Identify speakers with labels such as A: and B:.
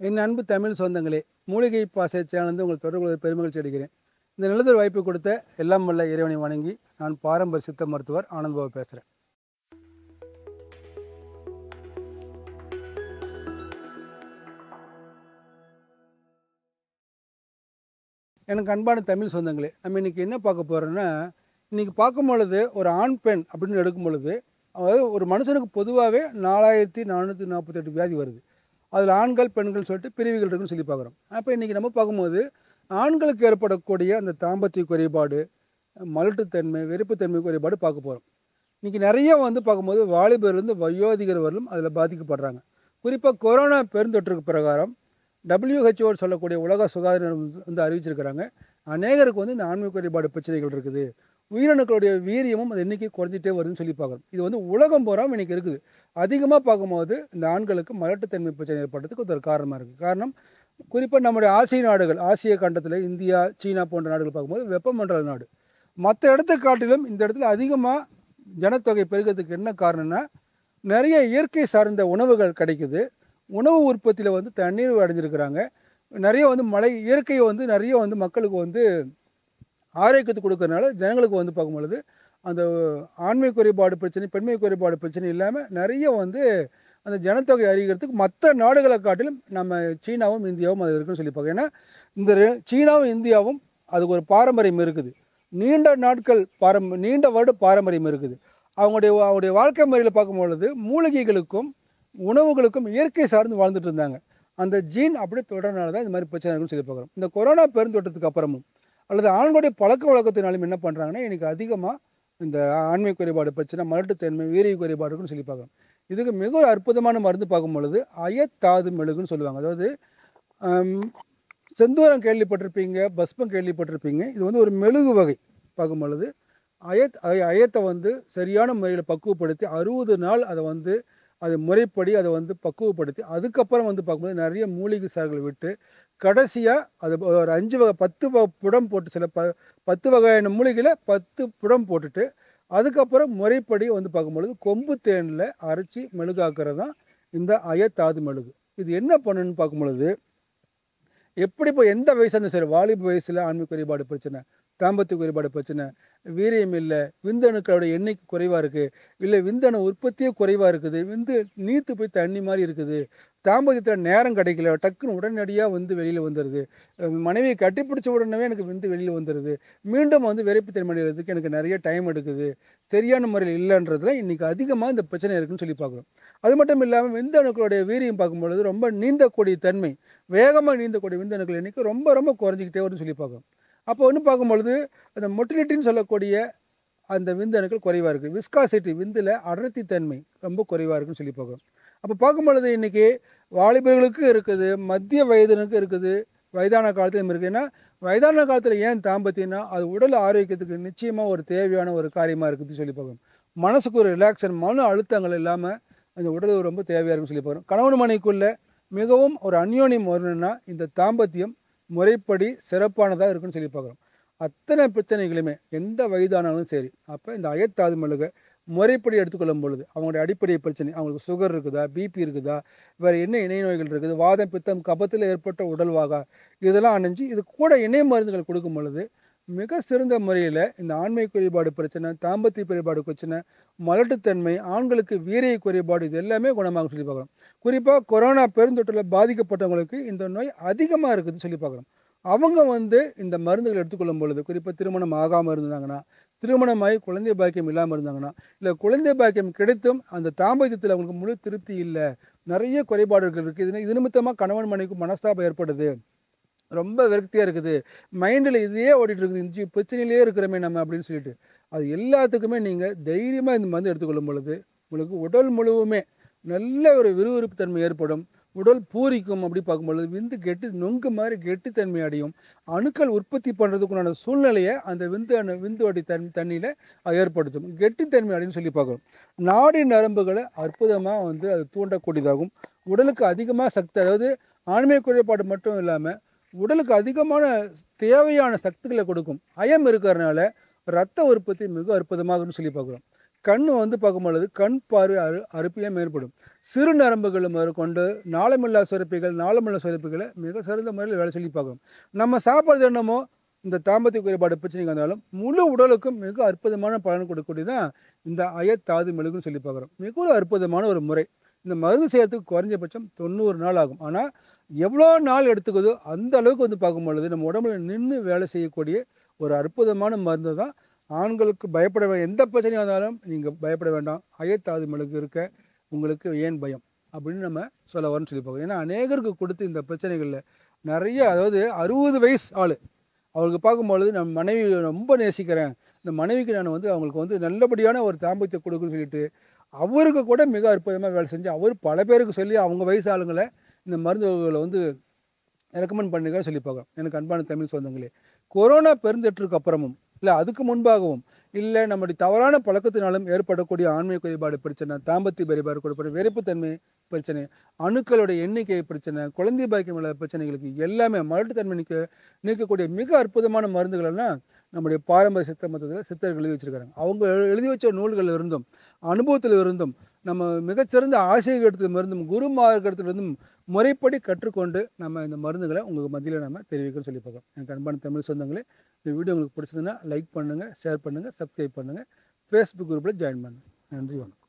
A: என் அன்பு தமிழ் சொந்தங்களே மூலிகை பாசை சேனல் உங்கள் தொடர்பு பெருமகிழ்ச்சி அடைகிறேன். இந்த நல்லதொரு வாய்ப்பு கொடுத்த எல்லாம் வல்ல இறைவனை வணங்கி நான் பாரம்பரிய சித்த மருத்துவர் ஆனந்த் பாபு பேசுகிறேன் எனக்கு அன்பான தமிழ் சொந்தங்களே நம்ம இன்றைக்கி என்ன பார்க்க போகிறோன்னா இன்றைக்கி பார்க்கும் பொழுது ஒரு ஆண் பெண் அப்படின்னு எடுக்கும் பொழுது அதாவது ஒரு மனுஷனுக்கு பொதுவாகவே நாலாயிரத்தி நானூற்றி நாற்பத்தெட்டு வியாதி வருது. அதில் ஆண்கள் பெண்கள் சொல்லிட்டு பிரிவுகள் இருக்குன்னு சொல்லி பார்க்குறோம். அப்போ இன்றைக்கி நம்ம பார்க்கும்போது ஆண்களுக்கு ஏற்படக்கூடிய அந்த தாம்பத்திய குறைபாடு மலட்டுத்தன்மை வெறுப்புத்தன்மை குறைபாடு பார்க்க போகிறோம் இன்றைக்கி நிறைய வந்து பார்க்கும்போது வாலிபர்லேருந்து வயோதிகர் வரலும் அதில் பாதிக்கப்படுறாங்க. குறிப்பாக கொரோனா பெருந்தொற்றுக்கு பிரகாரம் டபிள்யூஹெச்ஓ சொல்லக்கூடிய உலக சுகாதார நிறுவனம் வந்து அறிவிச்சிருக்கிறாங்க. அநேகருக்கு வந்து இந்த ஆண்மை குறைபாடு பிரச்சனைகள் இருக்குது. உயிரணுக்களுடைய வீரியமும் அது எண்ணிக்கை குறைஞ்சிட்டே வருதுன்னு சொல்லி பார்க்குறோம். இது வந்து உலகம் பூராவும் இன்றைக்கி இருக்குது. அதிகமாக பார்க்கும்போது இந்த ஆண்களுக்கு மலட்டுத்தன்மை பிரச்சனை ஏற்படுறதுக்கு ஒரு காரணமாக இருக்குது காரணம் குறிப்பாக நம்முடைய ஆசிய நாடுகள் ஆசிய கண்டத்தில் இந்தியா சீனா போன்ற நாடுகள் பார்க்கும்போது வெப்பமண்டல நாடு. மற்ற இடத்தை காட்டிலும் இந்த இடத்துல அதிகமாக ஜனத்தொகை பெருகிறதுக்கு என்ன காரணம்னா நிறைய இயற்கை சார்ந்த உணவுகள் கிடைக்குது. உணவு உற்பத்தியில் வந்து தண்ணீர் அடைஞ்சிருக்கிறாங்க. நிறைய வந்து மழை இயற்கையை வந்து நிறைய வந்து மக்களுக்கு வந்து ஆரோக்கியத்தை கொடுக்கறனால ஜனங்களுக்கு வந்து பார்க்கும்பொழுது அந்த ஆண்மை குறைபாடு பிரச்சனை பெண்மை குறைபாடு பிரச்சனை இல்லாமல் நிறைய வந்து அந்த ஜனத்தொகை அதிகரிக்கிறதுக்கு மற்ற நாடுகளை காட்டிலும் நம்ம சீனாவும் இந்தியாவும் அது இருக்குன்னு சொல்லி பார்க்கணும் ஏன்னா இந்த சீனாவும் இந்தியாவும் அதுக்கு ஒரு பாரம்பரியம் இருக்குது. நீண்ட நாட்கள் பாரம் நீண்ட வருட பாரம்பரியம் இருக்குது. அவங்களுடைய அவங்களுடைய வாழ்க்கை முறையில் பார்க்கும்பொழுது மூலிகைகளுக்கும் உணவுகளுக்கும் இயற்கை சார்ந்து வாழ்ந்துட்டு இருந்தாங்க. அந்த ஜீன் அப்படியே தொடர்னால தான் இந்த மாதிரி பிரச்சனை இருக்குன்னு சொல்லி பார்க்குறோம். இந்த கொரோனா பெருந்தொற்றத்துக்கு அப்புறமும் அல்லது ஆண்களுடைய பழக்க வழக்கத்தினாலும் என்ன பண்ணுறாங்கன்னா எனக்கு அதிகமாக இந்த ஆண்மை குறைபாடு பிரச்சனை மலட்டுத்தன்மை வீரிய குறைபாடுன்னு சொல்லி பார்க்குறோம். இதுக்கு மிக ஒரு அற்புதமான மருந்து பார்க்கும் பொழுது அயத்தாது மெழுகுன்னு சொல்லுவாங்க. அதாவது செந்தூரம் கேள்விப்பட்டிருப்பீங்க பஸ்பம் கேள்விப்பட்டிருப்பீங்க இது வந்து ஒரு மெழுகு வகை பார்க்கும் பொழுது அயத் அய- அயத்தை வந்து சரியான முறையில் பக்குவப்படுத்தி அறுபது நாள் அதை வந்து அது முறைப்படி அதை வந்து பக்குவப்படுத்தி அதுக்கப்புறம் வந்து பார்க்கும்போது நிறைய மூலிகை சார்கள் விட்டு கடைசியாக அது ஒரு அஞ்சு வகை பத்து வகை புடம் போட்டு சில ப பத்து வகையான மூலிகையில் பத்து புடம் போட்டுட்டு அதுக்கப்புறம் முறைப்படி வந்து பார்க்கும்பொழுது கொம்பு தேனில் அரைச்சி மெழுகாக்குறது தான் இந்த அயத்தாது மெழுகு. இது என்ன பண்ணுன்னு பார்க்கும்பொழுது எப்படி இப்போ எந்த வயசாக இருந்தாலும் சரி வாலிப வயசில் ஆண்மை குறைபாடு பிரச்சனை தாம்பத்திய குறைபாடு பிரச்சனை வீரியம் இல்லை விந்தணுக்களோட எண்ணிக்கை குறைவாக இருக்குது இல்லை விந்தணு உற்பத்தியே குறைவாக இருக்குது விந்து நீத்து போய் தண்ணி மாதிரி இருக்குது தாம்பத்தியத்தில் நேரம் கிடைக்கல. டக்குன்னு உடனடியாக வந்து வெளியில் வந்துடுது மனைவியை கட்டிப்பிடிச்ச உடனே எனக்கு விந்து வெளியில் வந்துடுது மீண்டும் வந்து விரைப்புத்தன்மை அடைகிறதுக்கு எனக்கு நிறைய டைம் எடுக்குது. சரியான முறையில் இல்லைன்றதுல இன்றைக்கி அதிகமாக இந்த பிரச்சனை இருக்குன்னு சொல்லி பார்க்குறோம். அது மட்டும் இல்லாமல் விந்தணுக்களுடைய வீரியம் பார்க்கும்பொழுது ரொம்ப நீந்தக்கூடிய தன்மை வேகமாக நீந்தக்கூடிய விந்தணுக்கள் எண்ணிக்கை ரொம்ப ரொம்ப குறைஞ்சிக்கிட்டே வரும்னு சொல்லி பார்க்குறோம். அப்போ ஒன்று பார்க்கும்பொழுது அந்த மொட்டிலிட்டின்னு சொல்லக்கூடிய அந்த விந்தணுக்கள் குறைவாக இருக்குது விஸ்காசிட்டி விந்தில் அடர்த்தி தன்மை ரொம்ப குறைவாக இருக்குன்னு சொல்லி பார்க்குறோம். அப்போ பார்க்கும் பொழுது இன்றைக்கி வாலிபர்களுக்கும் இருக்குது மத்திய வயதினருக்கும் இருக்குது வயதான காலத்திலும் இருக்குது ஏன்னா வயதான காலத்தில் ஏன் தாம்பத்தியம்னா அது உடல் ஆரோக்கியத்துக்கு நிச்சயமாக ஒரு தேவையான ஒரு காரியமாக இருக்குதுன்னு சொல்லி பார்க்கணும். மனசுக்கு ஒரு ரிலாக்ஸன் மன அழுத்தங்கள் இல்லாமல் அந்த உடல் ரொம்ப தேவையாக இருக்குன்னு சொல்லி பார்க்கணும். கணவன் மனைக்குள்ள மிகவும் ஒரு அந்யோன்யம் வரணும்னா இந்த தாம்பத்தியம் முறைப்படி சிறப்பானதாக இருக்குன்னு சொல்லி பார்க்குறோம் அத்தனை பிரச்சனைகளுமே எந்த வயதானாலும் சரி அப்போ இந்த அயத்தாது மெழுகை முறைப்படி எடுத்துக்கொள்ளும் பொழுது அவங்களுடைய அடிப்படை பிரச்சனை அவங்களுக்கு சுகர் இருக்குதா பிபி இருக்குதா வேறு என்ன இணை நோய்கள் இருக்குது வாதம் பித்தம் கபத்தில் ஏற்பட்ட உடல்வாகா இதெல்லாம் அணைஞ்சு இது கூட இணை மருந்துகள் கொடுக்கும் பொழுது மிக சிறந்த முறையில் இந்த ஆண்மை குறைபாடு பிரச்சனை தாம்பத்திய குறைபாடு பிரச்சனை மலட்டுத்தன்மை ஆண்களுக்கு வீரிய குறைபாடு இது எல்லாமே குணமாக சொல்லி பார்க்குறோம். குறிப்பாக கொரோனா பெருந்தொற்றில் பாதிக்கப்பட்டவங்களுக்கு இந்த நோய் அதிகமாக இருக்குதுன்னு சொல்லி பார்க்குறோம். அவங்க வந்து இந்த மருந்துகள் எடுத்துக்கொள்ளும் பொழுது குறிப்பாக திருமணம் ஆகாமல் இருந்தாங்கன்னா திருமணமாகி குழந்தை பாக்கியம் இல்லாமல் இருந்தாங்கன்னா இல்லை குழந்தை பாக்கியம் கிடைத்தும் அந்த தாம்பத்தியத்தில் அவங்களுக்கு முழு திருப்தி இல்லை நிறைய குறைபாடுகள் இருக்குது இது இது நிமித்தமாக கணவன் மனைவிக்கு மனஸ்தாபம் ஏற்படுது. ரொம்ப விரக்தியாக இருக்குது. மைண்டில் இதையே ஓடிட்டு இருக்குது. இந்த பிரச்சனையிலே இருக்கிறோமே நம்ம அப்படின்னு சொல்லிட்டு. அது எல்லாத்துக்குமே நீங்கள் தைரியமாக இந்த மருந்து எடுத்துக்கொள்ளும் பொழுது உங்களுக்கு உடல் முழுவதுமே நல்ல ஒரு விறுவிறுப்பு தன்மை ஏற்படும். உடல் பூரிக்கும் அப்படி பார்க்கும்பொழுது விந்து கெட்டு நொங்கு மாதிரி கெட்டுத்தன்மை அடையும். அணுக்கள் உற்பத்தி பண்ணுறதுக்குண்டான சூழ்நிலையை அந்த விந்து அணு விந்துவடி தன் தண்ணியில் ஏற்படுத்தும். கெட்டித்தன்மை அடைன்னு சொல்லி பார்க்குறோம். நாடி நரம்புகளை அற்புதமாக வந்து அது தூண்டக்கூடியதாகும். உடலுக்கு அதிகமாக சக்தி அதாவது ஆண்மை குறைபாடு மட்டும் இல்லாமல் உடலுக்கு அதிகமான தேவையான சக்திகளை கொடுக்கும். அயம் இருக்கிறதுனால ரத்த உற்பத்தி மிக அற்புதமாகும்னு சொல்லி பார்க்குறோம். கண் வந்து பார்க்கும் பொழுது கண் பார்வை அரு அறுப்பியம் ஏற்படும் சிறு நரம்புகள் முதற்கொண்டு நாளமில்லா சுரப்பிகள் நாளமில்லா சுரப்பிகளை மிக சிறந்த முறையில் வேலை சொல்லி பார்க்கணும். நம்ம சாப்பிட்றது என்னமோ இந்த தாம்பத்திய குறைபாடு பிரச்சனைக்கு வந்தாலும் முழு உடலுக்கும் மிக அற்புதமான பலன் கொடுக்கக்கூடியதான் இந்த அயத்தாது மெழுகுன்னு சொல்லி பார்க்குறோம். மிக ஒரு அற்புதமான ஒரு முறை. இந்த மருந்து செய்யறதுக்கு குறைஞ்சபட்சம் தொண்ணூறு நாள் ஆகும். ஆனால் எவ்வளோ நாள் எடுத்துக்குதோ அந்த அளவுக்கு வந்து பார்க்கும் பொழுது நம்ம உடம்புல நின்று வேலை செய்யக்கூடிய ஒரு அற்புதமான மருந்து தான் ஆண்களுக்கு பயப்பட எந்த பிரச்சனையாக வந்தாலும் நீங்கள் பயப்பட வேண்டாம். அயத்தாதுமலுக்கு இருக்க உங்களுக்கு ஏன் பயம்? அப்படின்னு நம்ம சொல்ல வரோம்னு சொல்லி பார்க்கணும் ஏன்னா அநேகருக்கு கொடுத்து இந்த பிரச்சனைகளில் நிறைய அதாவது அறுபது வயசு ஆள். அவருக்கு பார்க்கும்பொழுது நம் மனைவி ரொம்ப நேசிக்கிறேன். இந்த மனைவிக்கு நான் வந்து அவங்களுக்கு வந்து நல்லபடியான ஒரு தாம்பத்தியம் கொடுக்குன்னு சொல்லிட்டு அவருக்கு கூட மிக அற்புதமாக வேலை செஞ்சு அவர் பல பேருக்கு சொல்லி அவங்க வயசு ஆளுங்களை இந்த மருந்துகளை வந்து ரெக்கமெண்ட் பண்ணுங்க சொல்லி பார்க்குறோம். எனக்கு அன்பான தமிழ் சொந்தங்களே. கொரோனா பெருந்தொற்றுக்கு அப்புறமும் இல்லை அதுக்கு முன்பாகவும் இல்லை நம்முடைய தவறான பழக்கத்தினாலும் ஏற்படக்கூடிய ஆண்மை குறைபாடு பிரச்சனை தாம்பத்திய குறைபாடு கொடுப்பது வெறுப்புத்தன்மை பிரச்சனை அணுக்களுடைய எண்ணிக்கை பிரச்சனை குழந்தை பாக்கியம் உள்ள பிரச்சனைகளுக்கு எல்லாமே மலட்டுத்தன்மை நீக்க நீக்கக்கூடிய மிக அற்புதமான மருந்துகளெல்லாம் நம்முடைய பாரம்பரிய சித்த மதத்தில் சித்தர்கள் எழுதி வச்சிருக்காங்க. அவங்க எழுதி வச்ச நூல்கள் இருந்தும் அனுபவத்தில் இருந்தும் நம்ம மிகச்சிறந்த ஆசிரியர்களிடத்தில் இருந்தும் குருமார்களிடத்திலிருந்தும் முறைப்படி கற்றுக்கொண்டு நம்ம இந்த மருந்துகளை உங்களுக்கு மத்தியில் நம்ம தெரிவிக்கணும்னு சொல்லி பார்க்கோம் எனக்கு அன்பான தமிழ் சொந்தங்களே இந்த வீடியோ உங்களுக்கு பிடிச்சதுன்னா லைக் பண்ணுங்கள் ஷேர் பண்ணுங்கள் சப்ஸ்கிரைப் பண்ணுங்கள் ஃபேஸ்புக் குரூப்பில் ஜாயின் பண்ணுங்கள் நன்றி வணக்கம்.